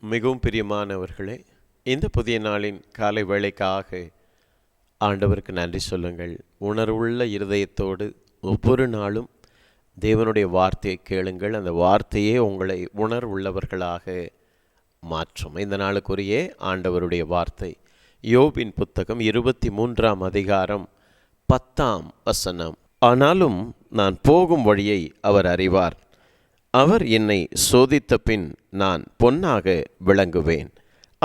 மிகவும் பிரியமானவர்களே இந்த புதிய நாளின் காலை வேளைக்காக ஆண்டவருக்கு நன்றி சொல்லுங்கள். உணர்வுள்ள இருதயத்தோடு ஒவ்வொரு நாளும் தேவனுடைய வார்த்தையை கேளுங்கள். அந்த வார்த்தையே உங்களை உணர்வுள்ளவர்களாக மாற்றும். இந்த நாளுக்குரிய ஆண்டவருடைய வார்த்தை யோபின் புத்தகம் இருபத்தி மூன்றாம் அதிகாரம் பத்தாம் வசனம். ஆனாலும் நான் போகும் வழியை அவர் அறிவார். அவர் என்னை சோதித்த பின் நான் பொன்னாக விளங்குவேன்.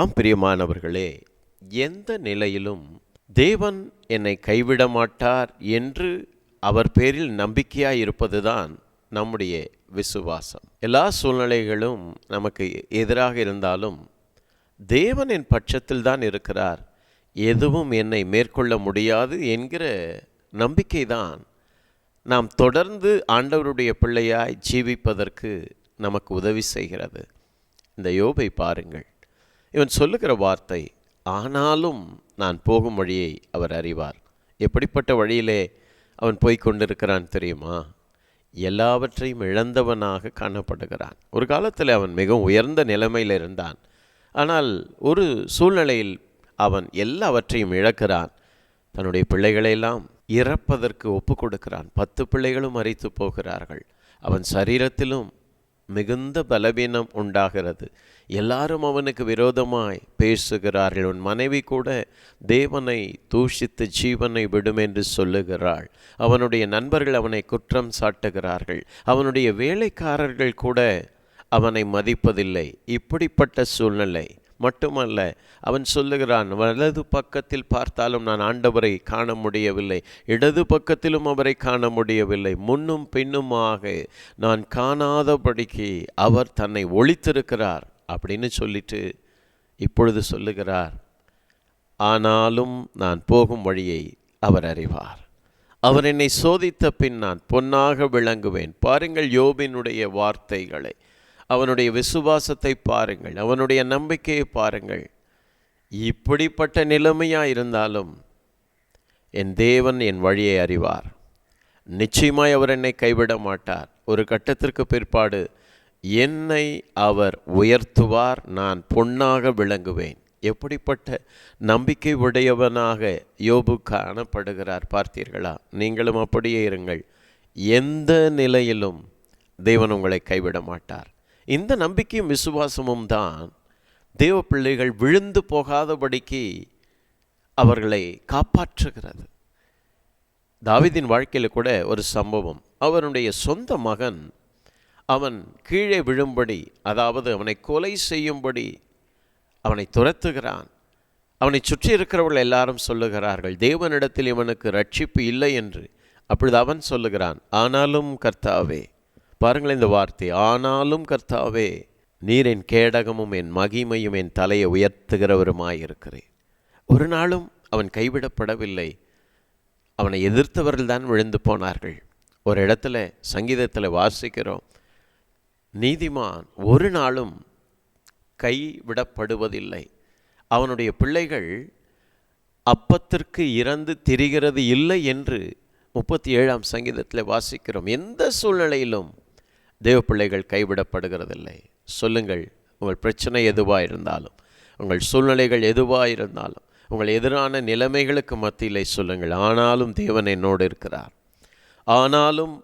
அம்பிரியமானவர்களே எந்த நிலையிலும் தேவன் என்னை கைவிட மாட்டார் என்று அவர் பேரில் நம்பிக்கையாக இருப்பதுதான் நம்முடைய விசுவாசம். எல்லா சூழ்நிலைகளும் நமக்கு எதிராக இருந்தாலும் தேவன் என் பட்சத்தில் தான் இருக்கிறார். எதுவும் என்னை மேற்கொள்ள முடியாது என்கிற நம்பிக்கை தான் நாம் தொடர்ந்து ஆண்டவருடைய பிள்ளையாய் ஜீவிப்பதற்கு நமக்கு உதவி செய்கிறது. இந்த யோபை பாருங்கள். இவன் சொல்லுகிற வார்த்தை ஆனாலும் நான் போகும் வழியை அவர் அறிவார். எப்படிப்பட்ட வழியிலே அவன் போய்க் கொண்டிருக்கிறான் தெரியுமா? எல்லாவற்றையும் இழந்தவனாக காணப்படுகிறான். ஒரு காலத்தில் அவன் மிகவும் உயர்ந்த நிலைமையில் இருந்தான். ஆனால் ஒரு சூழ்நிலையில் அவன் எல்லாவற்றையும் இழக்கிறான். தன்னுடைய பிள்ளைகளையெல்லாம் இறப்பதற்கு ஒப்பு கொடுக்கிறான் பத்து பிள்ளைகளும் மறித்து போகிறார்கள். அவன் சரீரத்திலும் மிகுந்த பலவீனம் உண்டாகிறது. எல்லாரும் அவனுக்கு விரோதமாய் பேசுகிறார்கள். உன் மனைவி கூட தேவனை தூஷித்து ஜீவனை விடும் என்று சொல்லுகிறாள். அவனுடைய நண்பர்கள் அவனை குற்றம் சாட்டுகிறார்கள். அவனுடைய வேலைக்காரர்கள் கூட அவனை மதிப்பதில்லை. இப்படிப்பட்ட சூழ்நிலை. மட்டுமல்ல அவன் சொல்லுகிறான் வலது பக்கத்தில் பார்த்தாலும் நான் ஆண்டவரை காண முடியவில்லை இடது பக்கத்திலும் அவரை காண முடியவில்லை முன்னும் பின்னுமாக நான் காணாதபடிக்கு அவர் தன்னை ஒழித்திருக்கிறார். அப்படின்னு சொல்லிட்டு இப்பொழுது சொல்லுகிறார். ஆனாலும் நான் போகும் வழியை அவர் அறிவார். அவர் என்னை சோதித்த பின் நான் பொன்னாக விளங்குவேன். பாருங்கள் யோபினுடைய வார்த்தைகளை. அவனுடைய விசுவாசத்தை பாருங்கள் அவனுடைய நம்பிக்கையை பாருங்கள். இப்படிப்பட்ட நிலைமையாக இருந்தாலும் என் தேவன் என் வழியை அறிவார். நிச்சயமாய் அவர் என்னை கைவிட மாட்டார். ஒரு கட்டத்திற்கு பிற்பாடு என்னை அவர் உயர்த்துவார் நான் பொன்னாக விளங்குவேன். எப்படிப்பட்ட நம்பிக்கை உடையவனாக யோபு காணப்படுகிறார் பார்த்தீர்களா? நீங்களும் அப்படியே இருங்கள். எந்த நிலையிலும் தேவன் உங்களை கைவிட மாட்டார். இந்த நம்பிக்கையும் விசுவாசமும் தான் தேவ பிள்ளைகள் விழுந்து போகாதபடிக்கு அவர்களை காப்பாற்றுகிறது. தாவிதின் வாழ்க்கையில் கூட ஒரு சம்பவம். அவனுடைய சொந்த மகன் அவன் கீழே விழும்படி அதாவது அவனை கொலை செய்யும்படி அவனை துரத்துகிறான். அவனை சுற்றி இருக்கிறவர்கள் எல்லாரும் சொல்லுகிறார்கள் தேவனிடத்தில் இவனுக்கு ரட்சிப்பு இல்லை என்று. அப்பொழுது அவன் சொல்லுகிறான் ஆனாலும் கர்த்தாவே பாருங்கள் இந்த வார்த்தை. ஆனாலும் கர்த்தாவே நீர் என் கேடகமும் என் மகிமையும் என் தலையை உயர்த்துகிறவருமாயிருக்கிறேன் ஒரு நாளும் அவன் கைவிடப்படவில்லை. அவனை எதிர்த்தவர்கள் தான் விழுந்து போனார்கள். ஒரு இடத்துல சங்கீதத்தில் வாசிக்கிறோம். நீதிமான் ஒரு நாளும் கைவிடப்படுவதில்லை. அவனுடைய பிள்ளைகள் அப்பத்திற்கு இறந்து திரிகிறது இல்லை என்று முப்பத்தி ஏழாம் சங்கீதத்தில் வாசிக்கிறோம். எந்த சூழ்நிலையிலும் தேவ பிள்ளைகள் கைவிடப்படுகிறதில்லை. சொல்லுங்கள் உங்கள் பிரச்சனை எதுவாக இருந்தாலும் உங்கள் சூழ்நிலைகள் எதுவாக இருந்தாலும் உங்கள் எதிரான நிலைமைகளுக்கு மத்தியிலே சொல்லுங்கள் ஆனாலும் தேவன் என்னோடு இருக்கிறார். ஆனாலும்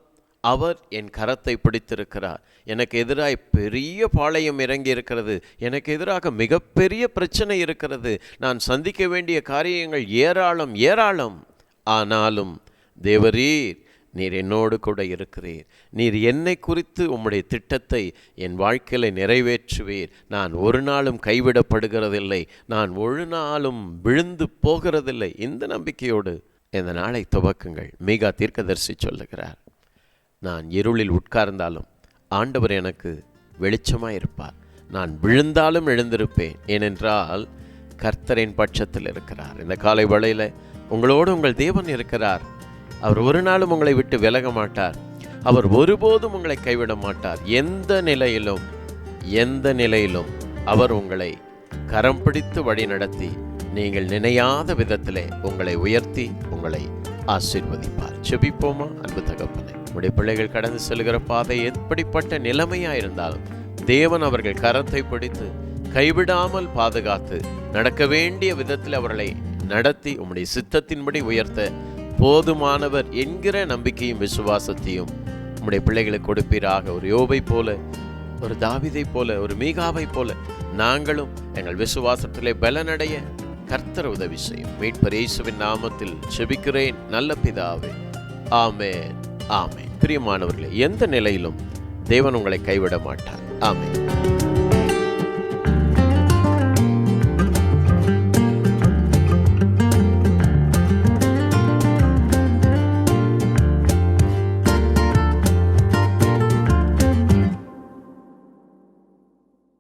அவர் என் கரத்தை பிடித்திருக்கிறார். எனக்கு எதிராக பெரிய பாளையம் இறங்கி இருக்கிறது. எனக்கு எதிராக மிகப்பெரிய பிரச்சனை இருக்கிறது. நான் சந்திக்க வேண்டிய காரியங்கள் ஏராளம் ஏராளம். ஆனாலும் தேவரீர் நீர் என்னோடு கூட இருக்கிறீர். நீர் என்னை குறித்து உம்முடைய திட்டத்தை என் வாழ்க்கையில் நிறைவேற்றுவீர். நான் ஒரு நாளும் கைவிடப்படுகிறதில்லை. நான் ஒரு நாளும் விழுந்து போகிறதில்லை. இந்த நம்பிக்கையோடு இந்த நாளை துவக்குங்கள். மீகா தீர்க்கதரிசி சொல்லுகிறார். நான் இருளில் உட்கார்ந்தாலும் ஆண்டவர் எனக்கு வெளிச்சமாக இருப்பார். நான் விழுந்தாலும் எழுந்திருப்பேன். ஏனென்றால் கர்த்தரின் பட்சத்தில் இருக்கிறார். இந்த காலை வேளையில் உங்களோடு உங்கள் தேவன் இருக்கிறார். அவர் ஒரு நாளும் உங்களை விட்டு விலக மாட்டார். அவர் ஒருபோதும் உங்களை கைவிட மாட்டார். எந்த நிலையிலும் எந்த நிலையிலும் அவர் உங்களை கரம் பிடித்து வழி நடத்தி நீங்கள் நினையாத விதத்திலே உங்களை உயர்த்தி உங்களை ஆசீர்வதிப்பார். செபிப்போமா அன்பு தகப்பனை உடைய பிள்ளைகள் கடந்து செல்கிற பாதை எப்படிப்பட்ட நிலைமையா இருந்தாலும் தேவன் அவர்கள் கரத்தை பிடித்து கைவிடாமல் பாதுகாத்து நடக்க வேண்டிய விதத்தில் அவர்களை நடத்தி உம்முடைய சித்தத்தின்படி உயர்த்த போதுமானவர் என்கிற நம்பிக்கையும் விசுவாசத்தையும் நம்முடைய பிள்ளைகளுக்கு கொடுப்பீராக. ஒரு யோபை போல ஒரு தாவிதை போல ஒரு மீகாவை போல நாங்களும் எங்கள் விசுவாசத்திலே பலனடைய கர்த்தர் உதவி செய்யும். மீட்பர் இயேசுவின் நாமத்தில் செபிக்கிறேன். நல்ல பிதாவே. ஆமென். ஆமென். பிரியமானவர்களே எந்த நிலையிலும் தேவன் உங்களை கைவிட மாட்டார். ஆமே